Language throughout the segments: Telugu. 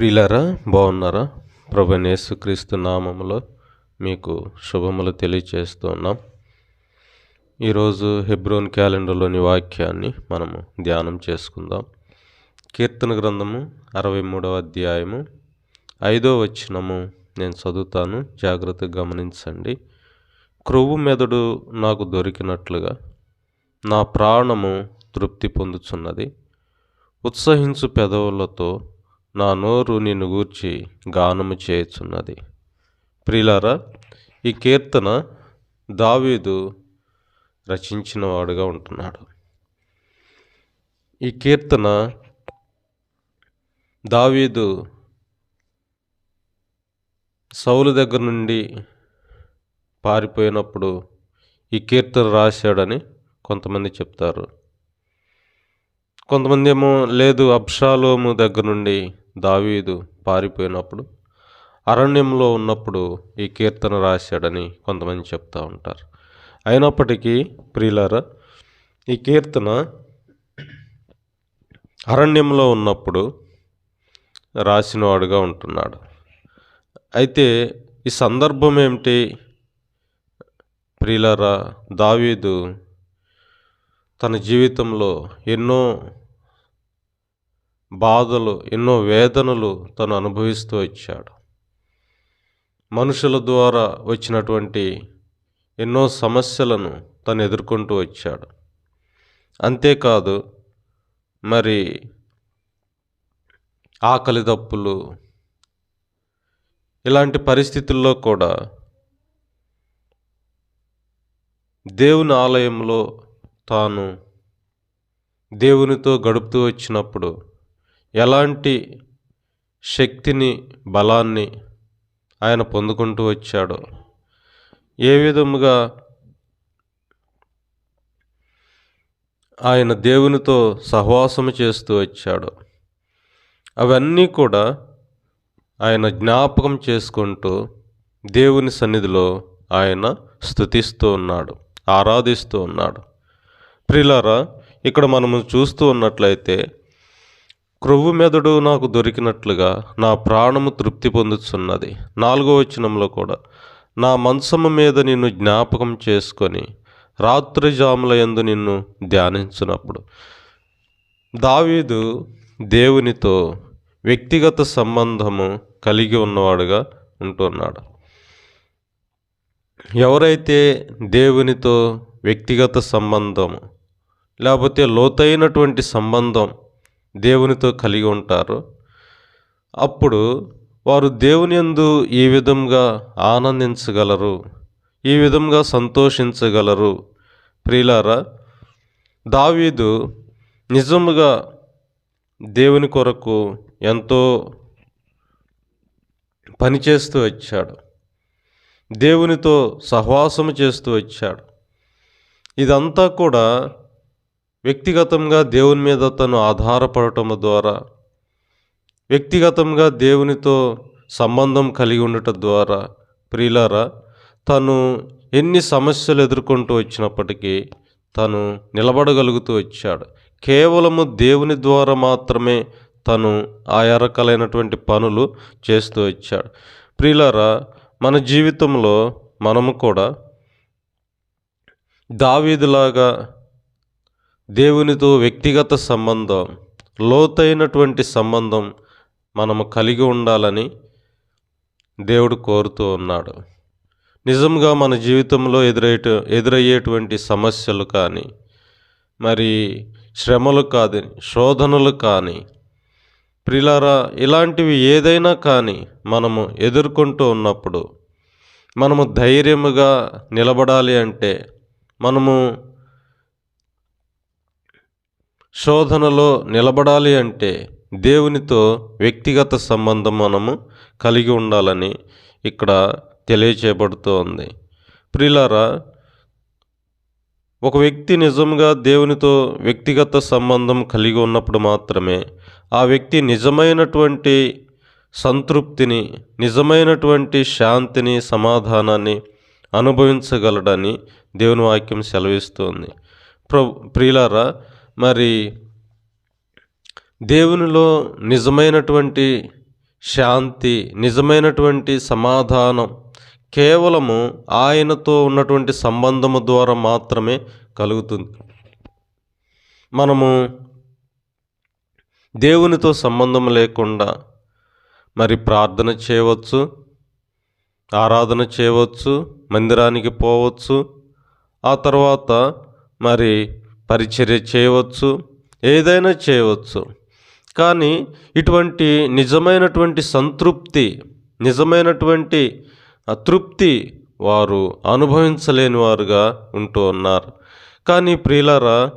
ప్రియులారా బాగున్నారా? ప్రభు యేసుక్రీస్తు నామములో మీకు శుభములు తెలియచేస్తున్నాం ఈరోజు హెబ్రోన్ క్యాలెండర్లోని వాక్యాన్ని మనము ధ్యానం చేసుకుందాం. కీర్తన గ్రంథము అరవై మూడవ అధ్యాయము ఐదో వచనము నేను చదువుతాను. జాగ్రత్తగా గమనించండి. క్రొవ్వు మెదడు నాకు దొరికినట్లుగా నా ప్రాణము తృప్తి పొందుచున్నది. ఉత్సహించు పెదవులతో నా నోరు నిన్ను గూర్చి గానము చేయుచున్నది. ప్రియులారా ఈ కీర్తన దావీదు రచించిన వాడుగా ఉంటున్నాడు. ఈ కీర్తన దావీదు సౌలు దగ్గర నుండి పారిపోయినప్పుడు ఈ కీర్తన రాశాడని కొంతమంది చెప్తారు. కొంతమంది ఏమో లేదు అబ్షాలోము దగ్గర నుండి దావీదు పారిపోయినప్పుడు అరణ్యంలో ఉన్నప్పుడు ఈ కీర్తన రాశాడని కొంతమంది చెప్తూ ఉంటారు. అయినప్పటికీ ప్రియులారా ఈ కీర్తన అరణ్యంలో ఉన్నప్పుడు రాసినవాడుగా ఉంటున్నాడు. అయితే ఈ సందర్భం ఏమిటి? ప్రియులారా దావీదు తన జీవితంలో ఎన్నో బాధలు ఎన్నో వేదనలు తను అనుభవిస్తూ వచ్చాడు. మనుషుల ద్వారా వచ్చినటువంటి ఎన్నో సమస్యలను తను ఎదుర్కొంటూ వచ్చాడు. అంతేకాదు మరి ఆకలి దప్పులు ఇలాంటి పరిస్థితుల్లో కూడా దేవుని ఆలయంలో తాను దేవునితో గడుపుతూ వచ్చినప్పుడు ఎలాంటి శక్తిని బలాన్ని ఆయన పొందుకుంటూ వచ్చాడో ఏ విధముగా ఆయన దేవునితో సహవాసము చేస్తూ వచ్చాడో అవన్నీ కూడా ఆయన జ్ఞాపకం చేసుకుంటూ దేవుని సన్నిధిలో ఆయన స్థుతిస్తూ ఉన్నాడు ఆరాధిస్తూ ఉన్నాడు. ప్రిలారా ఇక్కడ మనము చూస్తూ ఉన్నట్లయితే క్రొవ్వు మెదడు నాకు దొరికినట్లుగా నా ప్రాణము తృప్తి పొందుతున్నది నాలుగో వచనంలో కూడా నా మంచము మీద నిన్ను జ్ఞాపకం చేసుకొని రాత్రి జాముల యందు నిన్ను ధ్యానించినప్పుడు. దావీదు దేవునితో వ్యక్తిగత సంబంధము కలిగి ఉన్నవాడుగా ఉంటున్నాడు. ఎవరైతే దేవునితో వ్యక్తిగత సంబంధం లేకపోతే లోతైనటువంటి సంబంధం దేవునితో కలిగి ఉంటారో. అప్పుడు వారు దేవుని యందు ఈ విధంగా ఆనందించగలరు ఈ విధంగా సంతోషించగలరు. ప్రియులారా దావీదు నిజముగా దేవుని కొరకు ఎంతో పనిచేస్తూ వచ్చాడు. దేవునితో సహవాసము చేస్తూ వచ్చాడు. ఇదంతా కూడా వ్యక్తిగతంగా దేవుని మీద తను ఆధారపడటం ద్వారా వ్యక్తిగతంగా దేవునితో సంబంధం కలిగి ఉండటం ద్వారా ప్రియులారా తను ఎన్ని సమస్యలు ఎదుర్కొంటూ వచ్చినప్పటికీ తను నిలబడగలుగుతూ వచ్చాడు. కేవలము దేవుని ద్వారా మాత్రమే తను ఆయా రకాలైనటువంటి పనులు చేస్తూ వచ్చాడు. ప్రియులారా మన జీవితంలో మనము కూడా దావీదులాగా దేవునితో వ్యక్తిగత సంబంధం లోతైనటువంటి సంబంధం మనము కలిగి ఉండాలని దేవుడు కోరుతూ ఉన్నాడు. నిజంగా మన జీవితంలో ఎదురయ్యేట ఎదురయ్యేటువంటి సమస్యలు కానీ మరి శ్రమలు కాదు శోధనలు కానీ ప్రిలారా ఇలాంటివి ఏదైనా కానీ మనము ఎదుర్కొంటూ ఉన్నప్పుడు మనము ధైర్యముగా నిలబడాలి అంటే మనము శోధనలో నిలబడాలి అంటే దేవునితో వ్యక్తిగత సంబంధం మనము కలిగి ఉండాలని ఇక్కడ తెలియచేయబడుతోంది. ప్రిలారా ఒక వ్యక్తి నిజంగా దేవునితో వ్యక్తిగత సంబంధం కలిగి ఉన్నప్పుడు మాత్రమే ఆ వ్యక్తి నిజమైనటువంటి సంతృప్తిని నిజమైనటువంటి శాంతిని సమాధానాన్ని అనుభవించగలడని దేవుని వాక్యం సెలవిస్తోంది. ప్ర ప్రియులారా మరి దేవునిలో నిజమైనటువంటి శాంతి నిజమైనటువంటి సమాధానం కేవలము ఆయనతో ఉన్నటువంటి సంబంధము ద్వారా మాత్రమే కలుగుతుంది. మనము దేవునితో సంబంధం లేకుండా మరి ప్రార్థన చేయవచ్చు ఆరాధన చేయవచ్చు మందిరానికి పోవచ్చు ఆ తర్వాత మరి పరిచర్య చేయవచ్చు ఏదైనా చేయవచ్చు. కానీ ఇటువంటి నిజమైనటువంటి సంతృప్తి నిజమైనటువంటి తృప్తి వారు అనుభవించలేని వారుగా ఉంటూ ఉన్నారు. కానీ ప్రియులారా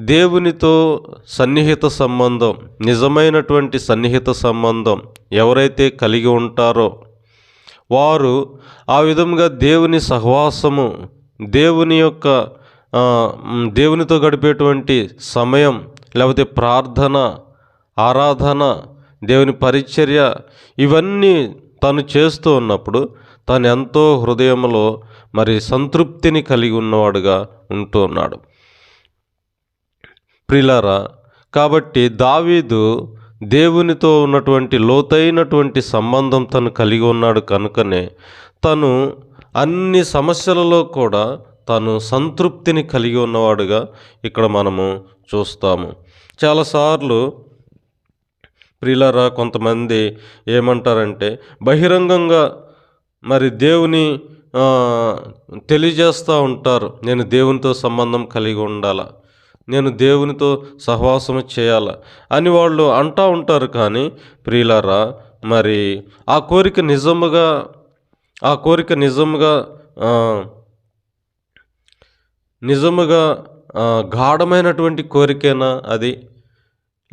దేవునితో సన్నిహిత సంబంధం నిజమైనటువంటి సన్నిహిత సంబంధం ఎవరైతే కలిగి ఉంటారో వారు ఆ విధంగా దేవుని సహవాసము దేవుని యొక్క దేవునితో గడిపేటువంటి సమయం లేకపోతే ప్రార్థన ఆరాధన దేవుని పరిచర్య ఇవన్నీ తను చేస్తూ ఉన్నప్పుడు తను ఎంతో హృదయంలో మరి సంతృప్తిని కలిగి ఉన్నవాడుగా ఉంటూ ఉన్నాడు. ప్రిలారా కాబట్టి దావీదు దేవునితో ఉన్నటువంటి లోతైనటువంటి సంబంధం తను కలిగి ఉన్నాడు కనుకనే తను అన్ని సమస్యలలో కూడా తను సంతృప్తిని కలిగి ఉన్నవాడుగా ఇక్కడ మనము చూస్తాము. చాలాసార్లు ప్రియులరా కొంతమంది ఏమంటారంటే బహిరంగంగా మరి దేవుని తెలియజేస్తూ ఉంటారు. నేను దేవునితో సంబంధం కలిగి ఉండాలా? నేను దేవునితో సహవాసం చేయాలా? అని వాళ్ళు అంటూ ఉంటారు కానీ ప్రియులారా మరి ఆ కోరిక నిజముగా ఆ కోరిక నిజముగా నిజముగా గాఢమైనటువంటి కోరికేనా అది?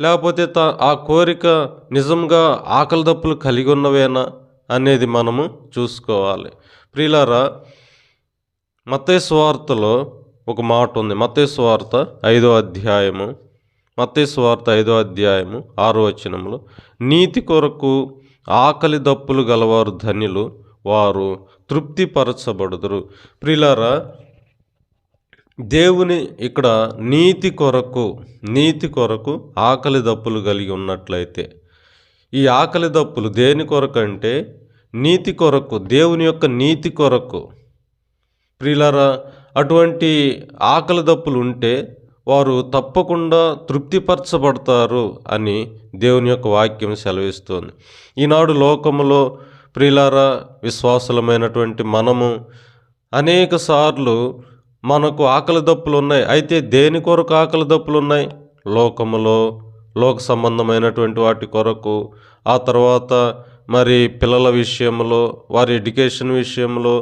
లేకపోతే త ఆ కోరిక నిజంగా ఆకలి దప్పులు కలిగి ఉన్నవేనా అనేది మనము చూసుకోవాలి. ప్రియులారా మత్తయి స్వార్తలో ఒక మాట ఉంది. మత్తయి స్వార్త ఐదో అధ్యాయము మత్తయి స్వార్త ఐదో అధ్యాయము ఆరో వచనంలో నీతి కొరకు ఆకలి దప్పులు గలవారు ధన్యులు వారు తృప్తిపరచబడుదురు. ప్రిలారా దేవుని ఇక్కడ నీతి కొరకు నీతి కొరకు ఆకలి దప్పులు కలిగి ఉన్నట్లయితే ఈ ఆకలి దప్పులు దేని కొరకు అంటే నీతి కొరకు దేవుని యొక్క నీతి కొరకు. ప్రియులారా అటువంటి ఆకలి దప్పులు ఉంటే వారు తప్పకుండా తృప్తిపరచబడతారు అని దేవుని యొక్క వాక్యం సెలవిస్తుంది. ఈనాడు లోకములో ప్రియులారా విశ్వాసులమైనటువంటి మనము అనేక సార్లు మనకు ఆకలి దప్పులు ఉన్నాయి అయితే దేని కొరకు ఆకలి దప్పులు ఉన్నాయి లోకములో లోక సంబంధమైనటువంటి వాటి కొరకు. ఆ తర్వాత మరి పిల్లల విషయంలో వారి ఎడ్యుకేషన్ విషయంలో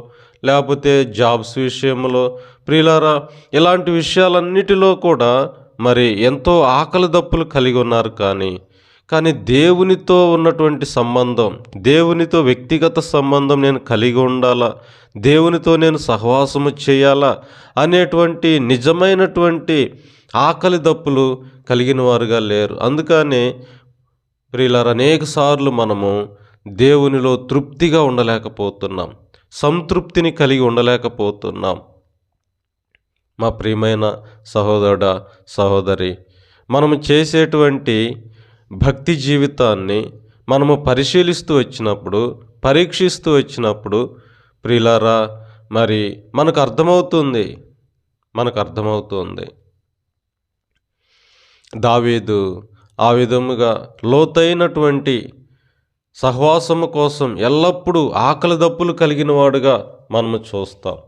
లేకపోతే జాబ్స్ విషయంలో ప్రియులారా ఇలాంటి విషయాలన్నిటిలో కూడా మరి ఎంతో ఆకలి దప్పులు కలిగి ఉన్నారు కానీ కానీ దేవునితో ఉన్నటువంటి సంబంధం దేవునితో వ్యక్తిగత సంబంధం నేను కలిగి ఉండాలా? దేవునితో నేను సహవాసము చేయాలా? అనేటువంటి నిజమైనటువంటి ఆకలి దప్పులు కలిగిన వారుగా లేరు. అందుకనే ప్రియులారు అనేక సార్లు మనము దేవునిలో తృప్తిగా ఉండలేకపోతున్నాం. సంతృప్తిని కలిగి ఉండలేకపోతున్నాం. మా ప్రియమైన సహోదరుడ సహోదరి మనము చేసేటువంటి భక్తి జీవితాన్ని మనము పరిశీలిస్తూ వచ్చినప్పుడు పరీక్షిస్తూ వచ్చినప్పుడు ప్రియులారా మరి మనకు అర్థమవుతుంది. మనకు అర్థమవుతుంది. దావీదు ఆ విధముగా లోతైనటువంటి సహవాసము కోసం ఎల్లప్పుడూ ఆకలి దప్పులు కలిగిన వాడుగా మనము చూస్తాం.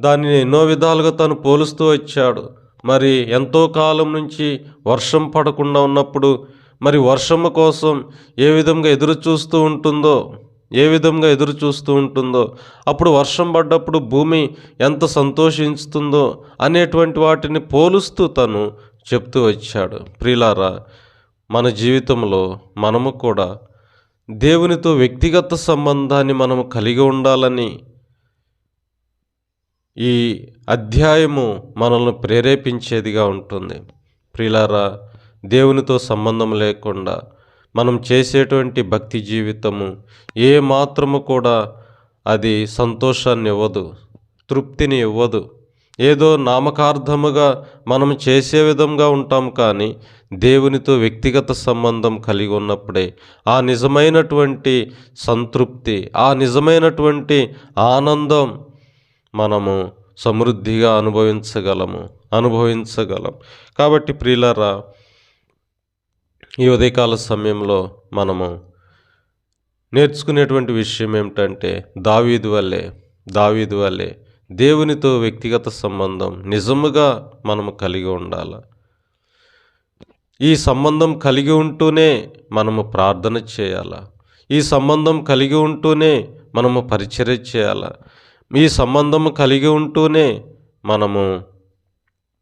దానిని ఎన్నో విధాలుగా తను పోలుస్తూ వచ్చాడు. మరి ఎంతో కాలం నుంచి వర్షం పడకుండా ఉన్నప్పుడు మరి వర్షము కోసం ఏ విధంగా ఎదురు చూస్తూ ఉంటుందో ఏ విధంగా ఎదురు చూస్తూ ఉంటుందో అప్పుడు వర్షం పడ్డప్పుడు భూమి ఎంత సంతోషిస్తుందో అనేటువంటి వాటిని పోలుస్తూ తను చెప్తూ వచ్చాడు. ప్రిలారా మన జీవితంలో మనము కూడా దేవునితో వ్యక్తిగత సంబంధాన్ని మనము కలిగి ఉండాలని ఈ అధ్యాయము మనల్ని ప్రేరేపించేదిగా ఉంటుంది. ప్రిలారా దేవునితో సంబంధం లేకుండా మనం చేసేటువంటి భక్తి జీవితము ఏ మాత్రము కూడా అది సంతోషాన్ని ఇవ్వదు తృప్తిని ఇవ్వదు. ఏదో నామకార్థముగా మనం చేసే విధంగా ఉంటాం కానీ దేవునితో వ్యక్తిగత సంబంధం కలిగి ఉన్నప్పుడే ఆ నిజమైనటువంటి సంతృప్తి ఆ నిజమైనటువంటి ఆనందం మనము సమృద్ధిగా అనుభవించగలము అనుభవించగలం. కాబట్టి ప్రియులరా ఈ ఉదయకాల సమయంలో మనము నేర్చుకునేటువంటి విషయం ఏమిటంటే దావీదు వల్లే దావీదు వల్లే దేవునితో వ్యక్తిగత సంబంధం నిజముగా మనము కలిగి ఉండాలి. ఈ సంబంధం కలిగి ఉంటూనే మనము ప్రార్థన చేయాల. ఈ సంబంధం కలిగి ఉంటూనే మనము పరిచర్య చేయాలా. ఈ సంబంధం కలిగి ఉంటూనే మనము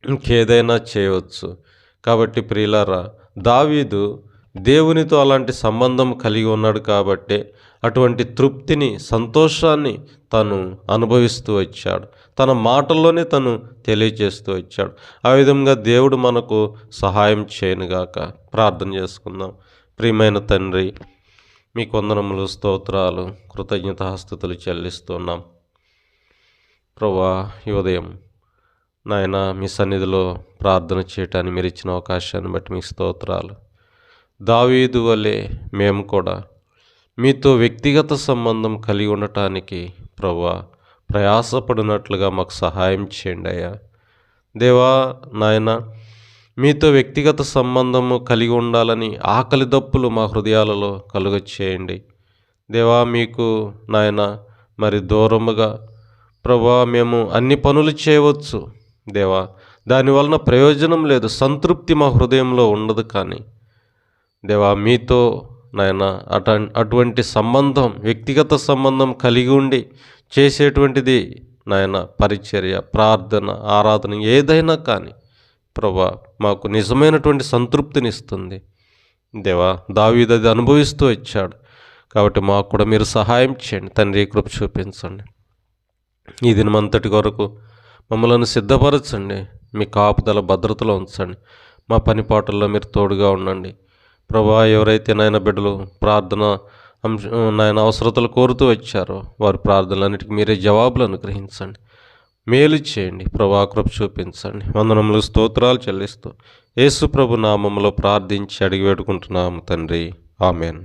ఇంకేదైనా చేయవచ్చు. కాబట్టి ప్రియులారా దావీదు దేవునితో అలాంటి సంబంధం కలిగి ఉన్నాడు కాబట్టే అటువంటి తృప్తిని సంతోషాన్ని తను అనుభవిస్తూ వచ్చాడు. తన మాటల్లోనే తను తెలియజేస్తూ వచ్చాడు. ఆ విధంగా దేవుడు మనకు సహాయం చేయనుగాక ప్రార్థన చేసుకుందాం. ప్రియమైన తండ్రి మీ కొందనములు స్తోత్రాలు కృతజ్ఞత హస్తుతులు చెల్లిస్తున్నాం. ప్రభా ఈ ఉదయం నాయన మీ సన్నిధిలో ప్రార్థన చేయటానికి మీరు ఇచ్చిన అవకాశాన్ని బట్టి మీ స్తోత్రాలు. దావీదు వలె మేము కూడా మీతో వ్యక్తిగత సంబంధం కలిగి ఉండటానికి ప్రభా ప్రయాసపడినట్లుగా మాకు సహాయం చేయండి అయ్యా. దేవా నాయన మీతో వ్యక్తిగత సంబంధము కలిగి ఉండాలని ఆకలి దప్పులు మా హృదయాలలో కలుగ చేయండి దేవా మీకు నాయన మరి దూరముగా ప్రభా మేము అన్ని పనులు చేయవచ్చు దేవా. దానివలన ప్రయోజనం లేదు సంతృప్తి మా హృదయంలో ఉండదు కానీ. దేవా మీతో నాయన అట అటువంటి సంబంధం వ్యక్తిగత సంబంధం కలిగి ఉండి చేసేటువంటిది నాయన పరిచర్య ప్రార్థన ఆరాధన ఏదైనా కానీ ప్రభా మాకు నిజమైనటువంటి సంతృప్తినిస్తుంది. దేవా దావీదు అది అనుభవిస్తూ వచ్చాడు. కాబట్టి మాకు కూడా మీరు సహాయం చేయండి. తండ్రి కృప చూపించండి. ఈ దినమంతటి కొరకు మమ్మల్ని సిద్ధపరచండి. మీ కాపుదల భద్రతలో ఉంచండి. మా పని పాటల్లో మీరు తోడుగా ఉండండి. ప్రభా ఎవరైతే నాయన బిడ్డలు ప్రార్థన అంశ నాయన అవసరతలు కోరుతూ వచ్చారో వారి ప్రార్థనలన్నిటికీ మీరే జవాబులు అనుగ్రహించండి. మేలు చేయండి. ప్రభా కృప చూపించండి. వందనములు స్తోత్రాలు చెల్లిస్తూ యేసు ప్రభు నామంలో ప్రార్థించి అడిగి పెట్టుకుంటున్నాము తండ్రి. ఆమెన్.